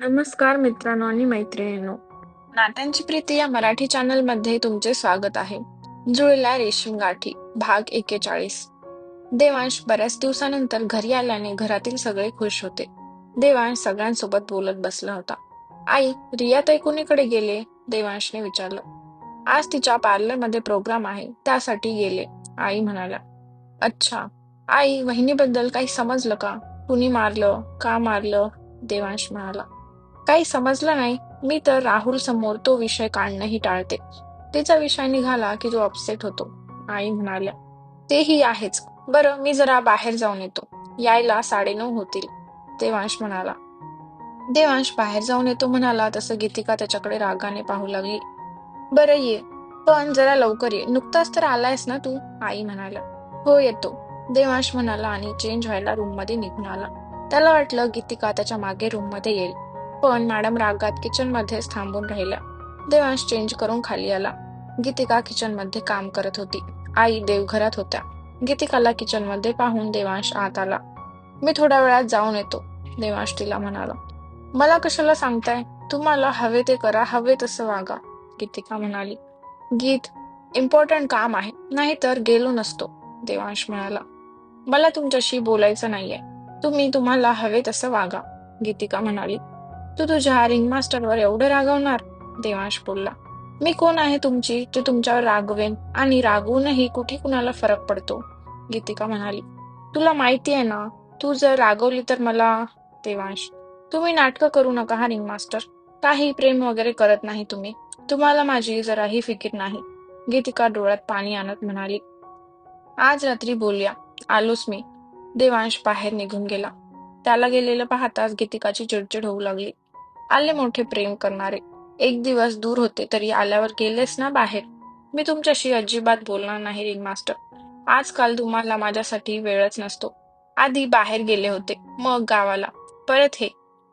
नमस्कार मित्रांनो आणि मैत्रिणींनो. नात्यांची प्रीती या मराठी चॅनलमध्ये तुमचे स्वागत आहे. जुळला रेशीम गाठी भाग एकेचाळीस. देवांश बऱ्याच दिवसानंतर घरी आल्याने घरातील सगळे खुश होते. देवांश सगळ्यांसोबत बोलत बसला होता. आई रिया ताई कुणीकडे गेले? देवांशने विचारलं. आज तिच्या पार्लरमध्ये प्रोग्राम आहे त्यासाठी गेले आई म्हणाल्या. अच्छा आई वहिनीबद्दल काही समजलं का? कुणी मारलं? का मारलं? देवांश म्हणाला. काही समजलं नाही मी तर राहुल समोर तो विषय काढणंही टाळते. तिचा विषय निघाला की तो अपसेट होतो. आई म्हणाल्या तेही आहेच. बरं मी जरा बाहेर जाऊन येतो. यायला साडेनऊ होतील. देवांश म्हणाला. देवांश बाहेर जाऊन येतो म्हणाला तसं गीतिका त्याच्याकडे रागाने पाहू लागली. बरं ये पण जरा लवकर ये. नुकताच तर आलायस ना तू? आई म्हणाला हो येतो. देवांश म्हणाला आणि चेंज व्हायला रूममध्ये निघून आला. त्याला वाटलं गीतिका त्याच्यामागे रूममध्ये येईल. पण मॅडम रागात किचन मध्येच थांबून राहिल्या. देवांश चेंज करून खाली आला. गीतिका किचनमध्ये काम करत होती. आई देवघरात होत्या. गीतिकाला किचनमध्ये पाहून देवांश आत आला. मी थोड्या वेळात जाऊन येतो देवांश तिला म्हणाला. मला कशाला सांगताय? तुम्हाला हवे ते करा हवे तसं वागा गीतिका म्हणाली. गीत इम्पॉर्टंट काम आहे नाहीतर गेलो नसतो देवांश म्हणाला. मला तुमच्याशी बोलायचं नाहीये. तुम्ही तुम्हाला हवे तसं वागा गीतिका म्हणाली. तू तुझ्या रिंग मास्टरवर एवढं रागवणार? देवांश बोलला मी कोण आहे तुमची? जे तुमच्यावर रागवेन आणि रागवूनही कुठे कुणाला फरक पडतो? गीतिका म्हणाली. तुला माहिती आहे ना तू जर रागवली तर मला देवांश तुम्ही नाटकं करू नका हा रिंग मास्टर काही प्रेम वगैरे करत नाही तुम्ही. तुम्हाला माझी जराही फिकीर नाही. गीतिका डोळ्यात पाणी आणत म्हणाली. आज रात्री बोलूया. आलोच मी. देवांश बाहेर निघून गेला. त्याला गेलेलं पाहताच गीतिकाची चिडचिड होऊ लागली. आले मोठे प्रेम करणारे. एक दिवस दूर होते तरी आल्यावर गेलेस ना बाहेर. मी तुमच्याशी अजिबात बोलणार नाही रिंग मास्टर. आजकाल तुम्हाला माझ्यासाठी वेळच नसतो. आधी बाहेर गेले होते मग गावाला. परत हे.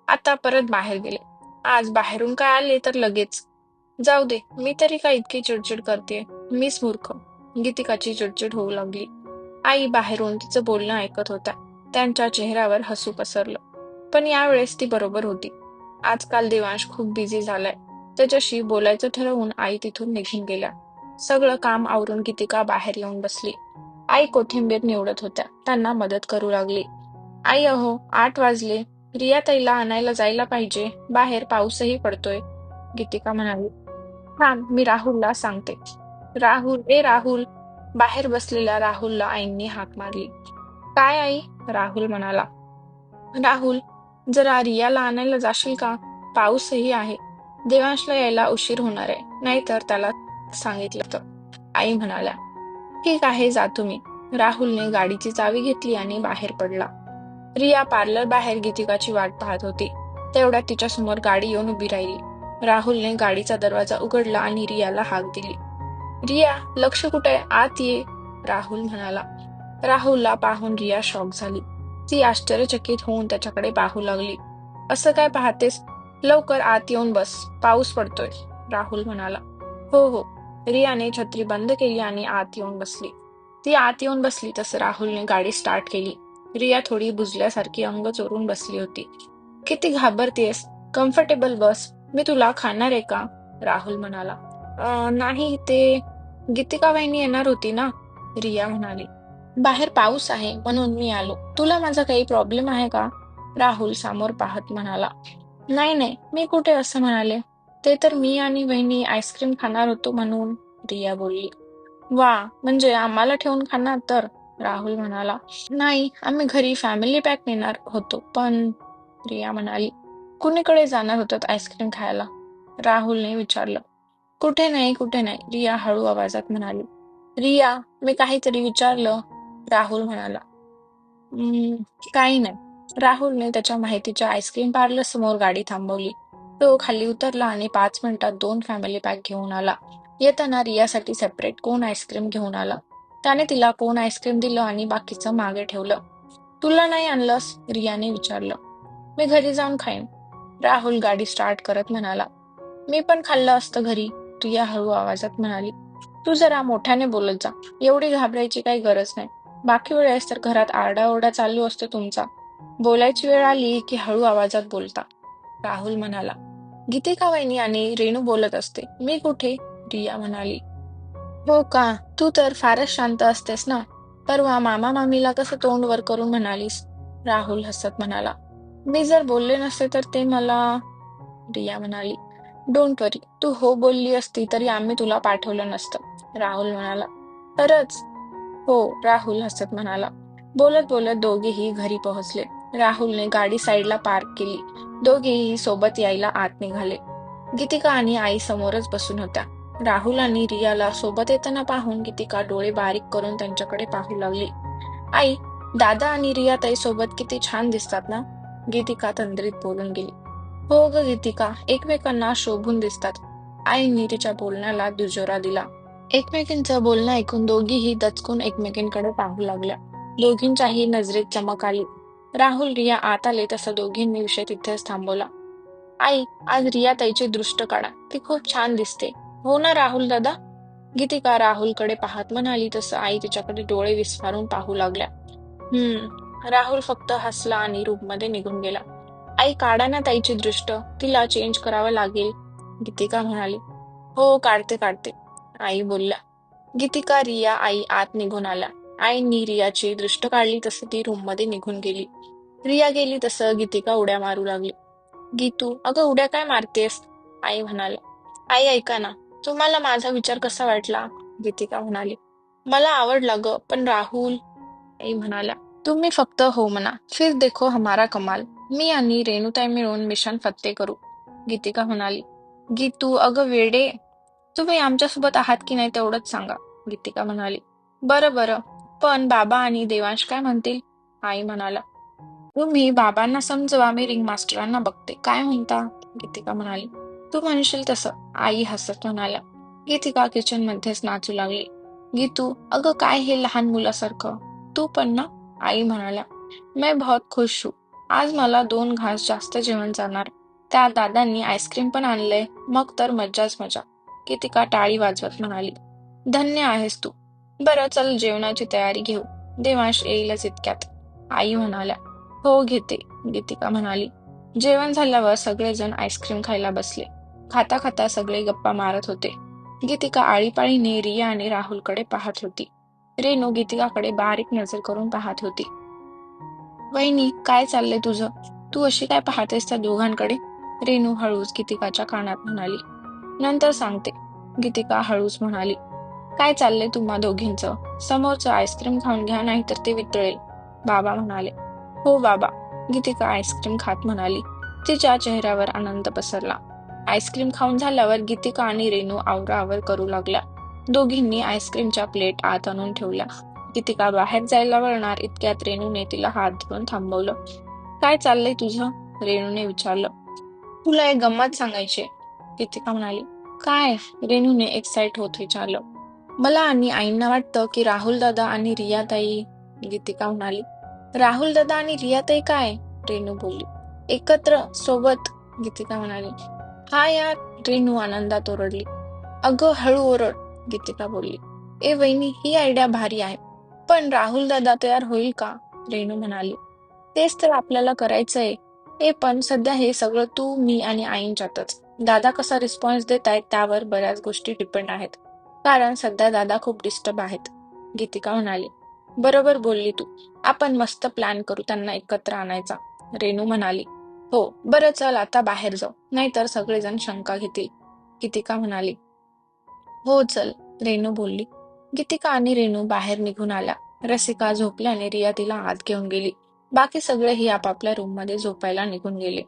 आता परत बाहेर गेले. आज बाहेरून काय आले तर लगेच. जाऊ दे मी तरी काय इतकी चिडचिड करते मीच मूर्ख. गीतिकाची चिडचिड होऊ लागली. आई बाहेरून तिचं बोलणं ऐकत होत्या. त्यांच्या चेहऱ्यावर हसू पसरलं. पण यावेळेस ती बरोबर होती. आजकाल देवांश खूप बिझी झालाय. त्याच्याशी बोलायचं ठरवून आई तिथून निघून गेल्या. सगळं काम आवरून गीतिका बाहेर येऊन बसली. आई कोथिंबीर निवडत होत्या. त्यांना मदत करू लागली. आई अहो आठ वाजले. रिया ताईला आणायला जायला पाहिजे. बाहेर पाऊसही पडतोय. गीतिका म्हणाली थांब मी राहुलला सांगते. राहुल ए राहुल. बाहेर बसलेल्या राहुलला आईंनी हाक मारली. काय आई? राहुल म्हणाला. राहुल जरा रियाला आणायला जाशील का? पाऊसही आहे. देवांशला यायला उशीर होणार आहे. नाहीतर त्याला सांगितलं तर आई म्हणाल्या ठीक आहे जा तुम्ही. राहुलने गाडीची चावी घेतली आणि बाहेर पडला. रिया पार्लर बाहेर गीतिकाची वाट पाहत होती. तेवढ्यात तिच्या समोर गाडी येऊन उभी राहिली. राहुलने गाडीचा दरवाजा उघडला आणि रियाला हाक दिली. रिया लक्ष कुठे आत ये. राहुल म्हणाला. राहुलला पाहून रिया शॉक झाली. ती आश्चर्यचकित होऊन त्याच्याकडे पाहू लागली. असं काय पाहतेस? लवकर आत येऊन बस. पाऊस पडतोय. राहुल म्हणाला. हो हो. रियाने छत्री बंद केली आणि आत येऊन बसली. ती आत येऊन बसली तसं राहुलने गाडी स्टार्ट केली. रिया थोडी बुजल्यासारखी अंग चोरून बसली होती. किती घाबरतेस. कम्फर्टेबल बस. मी तुला खाणार आहे का? राहुल म्हणाला. नाही ते गीतिका वहिनी येणार होती ना? रिया म्हणाली. बाहेर पाऊस आहे म्हणून मी आलो. तुला माझा काही प्रॉब्लेम आहे का? राहुल समोर पाहत म्हणाला. नाही नाही मी कुठे असं म्हणाले? ते तर मी आणि बहिणी आईस्क्रीम खाणार होतो म्हणून रिया बोलली. वा म्हणजे आम्हाला ठेवून खाणार तर? राहुल म्हणाला. नाही आम्ही घरी फॅमिली पॅक नेणार होतो पण रिया म्हणाली कुणीकडे जाणार होतात आईस्क्रीम खायला? राहुलने विचारलं. कुठे नाही कुठे नाही रिया हळू आवाजात म्हणाली. रिया मी काहीतरी विचारलं राहुल म्हणाला. काही नाही. राहुलने त्याच्या माहितीच्या आईस्क्रीम पार्लर समोर गाडी थांबवली. तो खाली उतरला आणि पाच मिनिटात दोन फॅमिली पॅक घेऊन आला. येताना रियासाठी सेपरेट कोण आईस्क्रीम घेऊन आला. त्याने तिला कोण आईस्क्रीम दिलं आणि बाकीचं मागे ठेवलं. तुला नाही आणलंस? रियाने विचारलं. मी घरी जाऊन खाईन. राहुल गाडी स्टार्ट करत म्हणाला. मी पण खाल्लं असतं घरी रिया हळू आवाजात म्हणाली. तू जरा मोठ्याने बोलत जा. एवढी घाबरायची काही गरज नाही. बाकी वेळेस तर घरात आरडाओरडा चालू असतो तुमचा. बोलायची वेळ आली की हळू आवाजात बोलता. राहुल म्हणाला गीतिका वहिनी आणि रेणू बोलत असते? मी कुठे? रिया म्हणाली हो का? तू तर फारच शांत असतेस ना? परवा मामा मामीला कसं तोंड वर करून म्हणालीस? राहुल हसत म्हणाला मी जर बोलले नसते तर ते मला रिया म्हणाली डोंट वरी तू हो बोलली असती तरी आम्ही तुला पाठवलं नसतं. राहुल म्हणाला खरंच हो राहुल हसत म्हणाला. बोलत बोलत दोघेही घरी पोहोचले. राहुलने गाडी साईडला पार्क केली. दोघेही सोबत यायला आत निघाले. गीतिका आणि आई समोरच बसून होत्या. राहुल आणि रियाला सोबत येताना पाहून गीतिका डोळे बारीक करून त्यांच्याकडे पाहू लागली. आई दादा आणि रिया ताई सोबत किती छान दिसतात ना गीतिका तंद्रीत बोलून गेली. हो ग गीतिका एकमेकांना शोभून दिसतात. आईने तिच्या बोलण्याला दुजोरा दिला. एकमेकींचं बोलणं ऐकून दोघीही दचकून एकमेकींकडे पाहू लागल्या. दोघींच्याही नजरेत चमक आली. राहुल रिया आत आले तसं दोघींनी विषय तिथेच थांबवला. आई आज रिया ताईची दृष्ट काढा. ती खूप छान दिसते. हो ना राहुल दादा? गीतिका राहुलकडे पाहत म्हणाली तसं आई तिच्याकडे डोळे विस्फारून पाहू लागल्या. हम्म. राहुल फक्त हसला आणि रूममध्ये निघून गेला. आई काढा ना ताईची दृष्ट. तिला चेंज करावं लागेल. गीतिका म्हणाली. हो काढते काढते. आई बोलल्या गीतिका रिया आई आत निघून आल्या आईनी रियाची दृष्ट काढली तसं ती रूममध्ये निघून गेली. रिया गेली तसं गीतिका उड्या मारू लागली. गीतू अगं उड्या काय मारतेस? आई म्हणाली. आई ऐका ना तुम्हाला माझा विचार कसा वाटला? गीतिका म्हणाली. मला आवडला ग पण राहुल आई म्हणाल्या तुम्ही फक्त हो म्हणा. फिर देखो हमारा कमाल. मी आणि रेणुताई मिळून मिशन फत्ते करू. गीतिका म्हणाली. गीतू अगं वेडे. तुम्ही आमच्यासोबत आहात की नाही तेवढंच सांगा गीतिका म्हणाली. बरं बरं. पण बाबा आणि देवांश काय म्हणतील? आई म्हणाला. तुम्ही बाबांना समजवा मी रिंग मास्टरांना बघते. काय म्हणता? गीतिका म्हणाली. तू म्हणशील तसं. आई हसत म्हणाल्या. गीतिका किचन मध्येच नाचू लागली. गीतू अगं काय हे लहान मुलासारखं? तू पण ना? आई म्हणाल्या. मैं बहुत खुश हूं. आज मला दोन घास जास्त जेवण जाणार. त्या दादांनी आईस्क्रीम पण आणलंय. मग तर मज्जाच मजा. गीतिका टाळी वाजवत म्हणाली धन्य आहेस तू. बरं चल जेवणाची तयारी घेऊ. देवांश येईलच इतक्यात. आई म्हणाल्या हो घेते. गीतिका म्हणाली जेवण झाल्यावर सगळेजण आईस्क्रीम खायला बसले. खाता खाता सगळे गप्पा मारत होते. गीतिका आळीपाळीने रिया आणि राहुलकडे पाहत होती. रेणू गीतिकाकडे बारीक नजर करून पाहत होती. वहिनी काय चाललंय तुझं? तू अशी काय पाहतेस त्या दोघांकडे? रेणू हळूच गीतिकाच्या कानात म्हणाली नंतर सांगते. गीतिका हळूच म्हणाली काय चाललंय तुम्हा दोघींचं? समोरचं आईस्क्रीम खाऊन घ्या नाहीतर ते वितळेल. बाबा म्हणाले हो बाबा. गीतिका आईस्क्रीम खात म्हणाली. तिच्या चेहऱ्यावर आनंद पसरला. आईस्क्रीम खाऊन झाल्यावर गीतिका आणि रेणू आवरावर करू लागल्या. दोघींनी आईस्क्रीमच्या प्लेट आत आणून ठेवल्या. गीतिका बाहेर जायला वळणार इतक्यात रेणूने तिला हात धरून थांबवलं. काय चाललंय तुझं? रेणूने विचारलं. तुला एक गंमत सांगायची गीतिका म्हणाली काय? रेणूने एक्साइट होत विचारलं. मला आणि आईंना वाटतं की राहुल दादा आणि रियाताई गीतिका म्हणाली राहुल दादा आणि रियाताई काय? रेणू बोलली एकत्र सोबत गीतिका म्हणाली. हा यार रेणू आनंदात ओरडली. अगं हळू ओरड गीतिका बोलली. ए वहिनी ही आयडिया भारी आहे. पण राहुल दादा तयार होईल का? रेणू म्हणाली. तेच तर आपल्याला करायचंय. ए पण सध्या हे सगळं तू मी आणि आईंच्यातच दादा कसा रिस्पॉन्स देत आहेत त्यावर बऱ्याच गोष्टी डिपेंड आहेत. कारण सध्या दादा खूप डिस्टर्ब आहेत. गीतिका म्हणाली बरोबर बोलली तू. आपण मस्त प्लॅन करू त्यांना एकत्र आणायचा. रेणू म्हणाली हो बरं चल आता बाहेर जाऊ. नाहीतर सगळेजण शंका घेतील. गीतिका म्हणाली हो चल रेणू बोलली. गीतिका आणि रेणू बाहेर निघून आल्या रसिका झोपल्याने रिया तिला आत घेऊन गेली. बाकी सगळेही आपापल्या रूममध्ये झोपायला निघून गेले.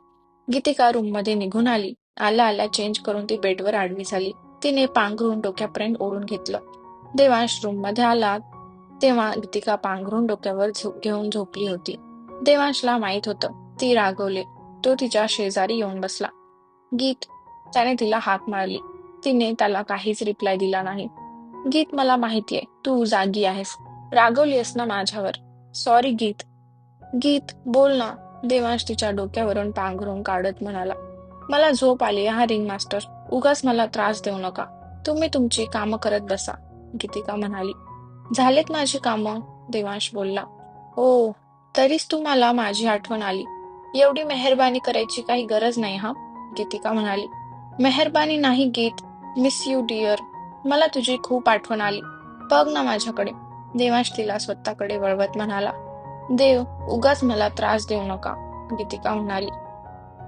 गीतिका रूममध्ये निघून आली. आल्या आल्या चेंज करून ती बेडवर आडवी झाली. तिने पांघरून डोक्यापर्यंत ओढून घेतलं. देवांश रूममध्ये आला. तेव्हा गीतिका पांघरून डोक्यावर घेऊन झोपली होती. देवांशला माहीत होतं. ती रागवले. तो तिच्या शेजारी येऊन बसला. गीत त्याने तिला हाक मारली. तिने त्याला काहीच रिप्लाय दिला नाही. गीत मला माहितीये तू जागी आहेस. रागवलीस ना माझ्यावर. सॉरी गीत. गीत बोल ना. देवांश तिच्या डोक्यावरून पांघरून काढत म्हणाला मला झोप आली हा रिंग मास्टर उगाच मला त्रास देऊ नका. तुम्ही तुमची कामं करत बसा. गीतिका म्हणाली झालेत माझी कामं. देवांश बोलला हो तरीच तुम्हाला माझी आठवण आली. एवढी मेहरबानी करायची काही गरज नाही हा? गीतिका म्हणाली मेहरबानी नाही गीत. मिस यू डिअर मला तुझी खूप आठवण आली. बघ ना माझ्याकडे. देवांश तिला स्वतःकडे वळवत म्हणाला देव उगाच मला त्रास देऊ नका गीतिका म्हणाली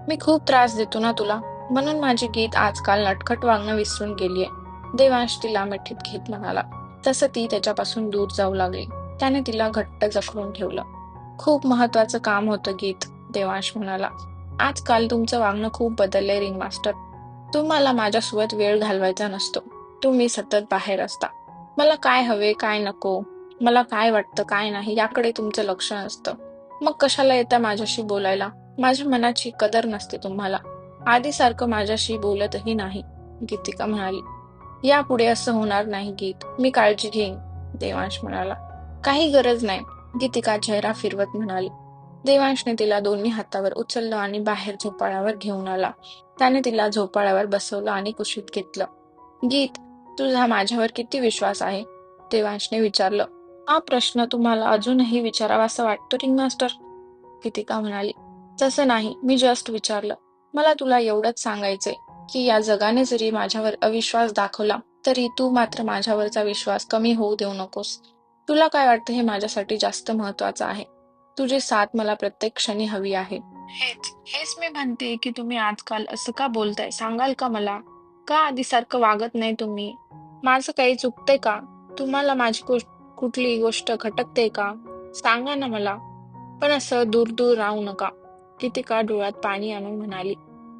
मी खूप त्रास देतो ना तुला म्हणून माझे गीत आजकाल नटखट वागणं विसरून गेलीये देवांश तिला मिठीत घेत म्हणाला तसं ती त्याच्यापासून दूर जाऊ लागली त्याने तिला घट्ट जखडून ठेवलं खूप महत्वाचं काम होतं गीत देवांश म्हणाला आजकाल तुमचं वागणं खूप बदललंय रिंग मास्टर तुम्हाला माझ्यासोबत वेळ घालवायचा नसतो तुम्ही सतत बाहेर असता मला काय हवे काय नको मला काय वाटतं काय नाही याकडे तुमचं लक्ष नसतं. मग कशाला येता माझ्याशी बोलायला? माझ्या मनाची कदर नसते तुम्हाला. आधीसारखं माझ्याशी बोलतही नाही गीतिका म्हणाली. यापुढे असं होणार नाही गीत. मी काळजी घेईन देवांश म्हणाला. काही गरज नाही गीतिका चेहरा फिरवत म्हणाली. देवांशने तिला दोन्ही हातावर उचललं आणि बाहेर झोपाळ्यावर घेऊन आला. त्याने तिला झोपाळ्यावर बसवलं आणि कुशीत घेतलं. गीत तुझा माझ्यावर किती विश्वास आहे? देवांशने विचारलं. हा प्रश्न तुम्हाला अजूनही विचारावा असं वाटतो रिंग मास्टर गीतिका म्हणाली तसं नाही मी जस्ट विचारलं. मला तुला एवढंच सांगायचंय की या जगाने जरी माझ्यावर अविश्वास दाखवला तरी तू मात्र माझ्यावरचा विश्वास कमी होऊ देऊ नकोस. तुला काय वाटतं हे माझ्यासाठी जास्त महत्वाचं आहे? तुझी साथ मला प्रत्येक क्षणी हवी आहे. हेच हेच मी म्हणते की तुम्ही आजकाल असं का बोलताय सांगाल का मला? का आधीसारखं वागत नाही तुम्ही? माझं काही चुकतंय का? तुम्हाला माझी गोष्ट कुठली गोष्ट खटकते का? सांगा ना मला. पण असं दूर दूर राहू नका. किती का डोळ्यात पाणी आणून म्हणाली.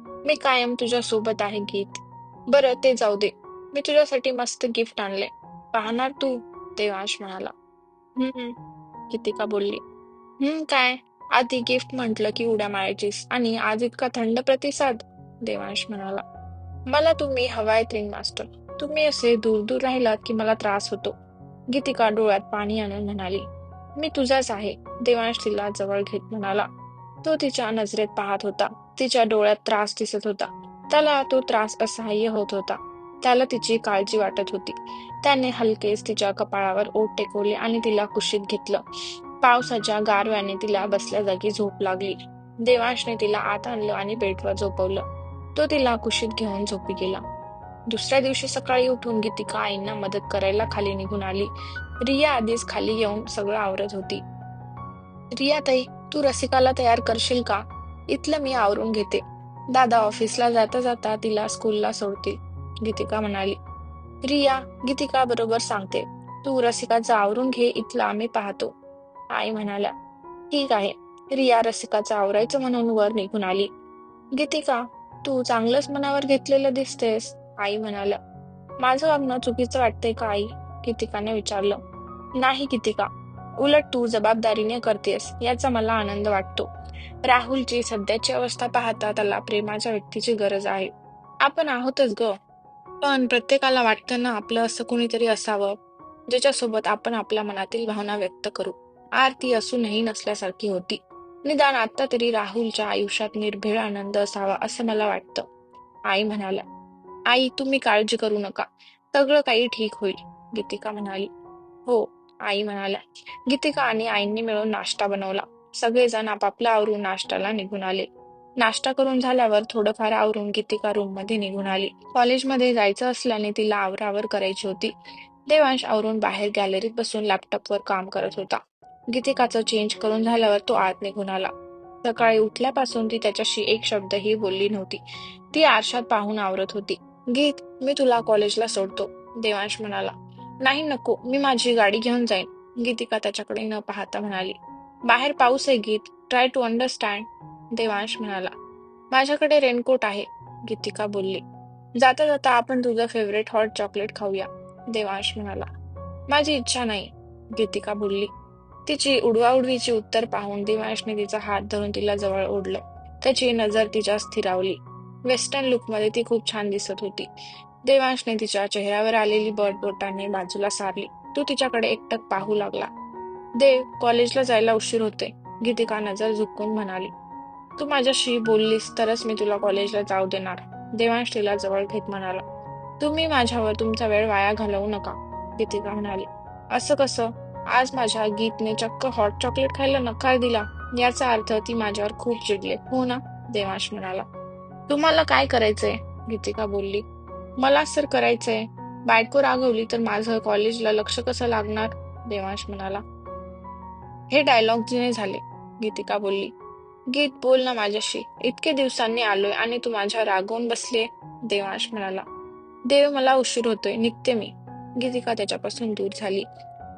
मी कायम तुझ्या सोबत आहे गीत. बरं ते जाऊ दे. मी तुझ्यासाठी मस्त गिफ्ट आणले. पाहणार तू? देवांश म्हणाला. हम्म गीतिका बोलली. हम्म काय? आधी गिफ्ट म्हटलं की उड्या मारायचीस. आणि आज इतका थंड प्रतिसाद? देवांश म्हणाला. मला तुम्ही हवाय रिंग मास्टर तुम्ही असे दूर दूर राहिलात की मला त्रास होतो. गीतिका डोळ्यात पाणी आणून म्हणाली मी तुझाच आहे देवांश तिला जवळ घेत म्हणाला. तो तिच्या नजरेत पाहत होता. तिच्या डोळ्यात त्रास दिसत होता. त्याला तो त्रास असहाय्य होत होता. त्याला तिची काळजी वाटत होती. त्याने हलकेच तिच्या कपाळावर ओठ टेकवले आणि तिला कुशीत घेतलं. पावसाच्या गारव्याने तिला बसल्या जागी झोप लागली. देवांशने तिला आत आणलं आणि बेडवर झोपवलं. तो तिला कुशीत घेऊन झोपी गेला. दुसऱ्या दिवशी सकाळी उठून गीतिका आईंना मदत करायला खाली निघून आली. रिया आधीच खाली येऊन सगळं आवरत होती. रिया ताई तू रसिकाला तयार करशील का? इथलं मी आवरून घेते. दादा ऑफिसला जाता जाता तिला स्कूलला सोडतील गीतिका म्हणाली. रिया गीतिका बरोबर सांगते. तू रसिकाचं आवरून घे इथलं आम्ही पाहतो. आई म्हणाल्या. ठीक आहे. रिया रसिकाचं आवरायचं म्हणून वर निघून आली. गीतिका तू चांगलंच मनावर घेतलेलं दिसतेस. आई म्हणाल्या माझं वागणं चुकीचं वाटतंय का आई? कितिकाने विचारलं. नाही कितिका उलट तू जबाबदारीने करतेस याचा मला आनंद वाटतो. राहुलची सध्याची अवस्था पाहता त्याला प्रेमाच्या व्यक्तीची गरज आहे. आपण आहोतच ग. पण प्रत्येकाला वाटतं ना आपलं असं कुणीतरी असावं ज्याच्यासोबत आपण आपल्या मनातील भावना व्यक्त करू. आरती असूनही नसल्यासारखी होती. निदान आता तरी राहुलच्या आयुष्यात निर्भीळ आनंद असावा असं मला वाटतं. आई म्हणाल्या. आई तुम्ही काळजी करू नका. सगळं काही ठीक होईल गीतिका म्हणाली. हो आई म्हणाल्या. गीतिका आणि आईंनी मिळून नाश्ता बनवला. सगळेजण आपापला आवरून नाश्त्याला निघून आले. नाश्ता करून झाल्यावर थोडंफार आवरून गीतिका रूममध्ये निघून आली. कॉलेजमध्ये जायचं असल्याने तिला आवरावर करायची होती. देवांश आवरून बाहेर गॅलरीत बसून लॅपटॉपवर काम करत होता. गीतिकाचं चेंज करून झाल्यावर तो आत निघून आला. सकाळी उठल्यापासून ती त्याच्याशी एक शब्दही बोलली नव्हती. ती आरशात पाहून आवरत होती. गीत मी तुला कॉलेजला सोडतो. देवांश म्हणाला नाही नको मी माझी गाडी घेऊन जाईन. गीतिका त्याच्याकडे न पाहता म्हणाली बाहेर पाऊस आहे गीत ट्राय टू अंडरस्टँड देवांश म्हणाला माझ्याकडे रेनकोट आहे. गीतिका बोलली जाता जाता आपण तुझं फेवरेट हॉट चॉकलेट खाऊया. देवांश म्हणाला माझी इच्छा नाही. गीतिका बोलली तिची उडवाउडवीची उत्तर पाहून देवांशने तिचा हात धरून तिला जवळ ओढलं. त्याची नजर तिच्या स्थिरावली. वेस्टर्न लुकमध्ये ती खूप छान दिसत होती. देवांशने तिच्या चेहऱ्यावर आलेली बट बोटाने बाजूला सारली. तू तिच्याकडे एकटक पाहू लागला. देव कॉलेजला जायला उशीर होते गीतिका नजर झुकून म्हणाली तू माझ्याशी बोललीस तरच मी तुला कॉलेजला जाऊ देणार. देवांश तिला जवळ घेत म्हणाला तुम्ही माझ्यावर तुमचा वेळ वाया घालवू नका. गीतिका म्हणाली असं कसं? आज माझ्या गीतने चक्क हॉट चॉकलेट खायला नकार दिला. याचा अर्थ ती माझ्यावर खूप चिडले हो ना? देवांश म्हणाला तुम्हाला काय करायचंय? गीतिका बोलली. मला सर करायचंय. बायको रागवली तर माझं कॉलेजला लक्ष कसं लागणार? देवांश म्हणाला. हे डायलॉग जुने झाले. गीतिका बोलली. गीत बोल ना माझ्याशी. इतके दिवसांनी आलोय आणि तू माझ्या रागवून बसले देवांश म्हणाला. देव मला उशीर होतोय. निघते मी. गीतिका त्याच्यापासून दूर झाली.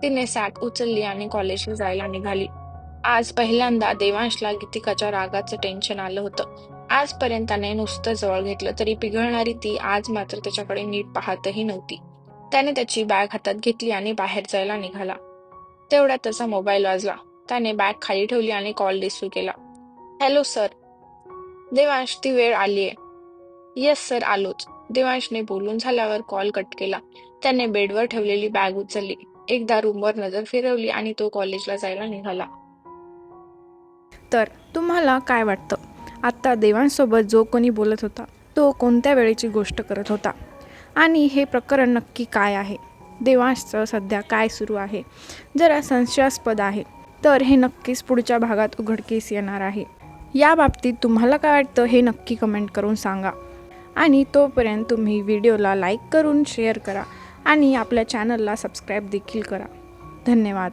तिने सॅट उचलली आणि कॉलेजला जायला निघाली. आज पहिल्यांदा देवांशला गीतिकाच्या रागाचं टेन्शन आलं होतं. आजपर्यंत नुसतं जवळ घेतलं तरी पिघळणारी ती आज मात्र त्याच्याकडे नीट पाहतही नव्हती. त्याने त्याची बॅग हातात घेतली आणि बाहेर जायला निघाला. तेवढ्यात त्याचा मोबाईल वाजला. त्याने बॅग खाली ठेवली आणि कॉल रिसीव्ह केला. Hello sir. देवांश ती वेळ आलीये. येस सर आलोच. देवांशने बोलून झाल्यावर कॉल कट केला. त्याने बेडवर ठेवलेली बॅग उचलली. एकदा रूमवर नजर फिरवली आणि तो कॉलेजला जायला निघाला. तर तुम्हाला काय वाटतं? आत्ता देवांसोबत जो कोणी बोलत होता तो कोणत्या वेळेची गोष्ट करत होता? आणि हे प्रकरण नक्की काय आहे? देवांशचं सध्या काय सुरू आहे? जरा संशयास्पद आहे. तर हे नक्कीच पुढच्या भागात उघडकीस येणार आहे. या बाबतीत तुम्हाला काय वाटतं हे नक्की कमेंट करून सांगा. आणि तोपर्यंत तुम्ही व्हिडिओला लाईक करून शेअर करा आणि आपल्या चॅनलला सबस्क्राईब देखील करा. धन्यवाद.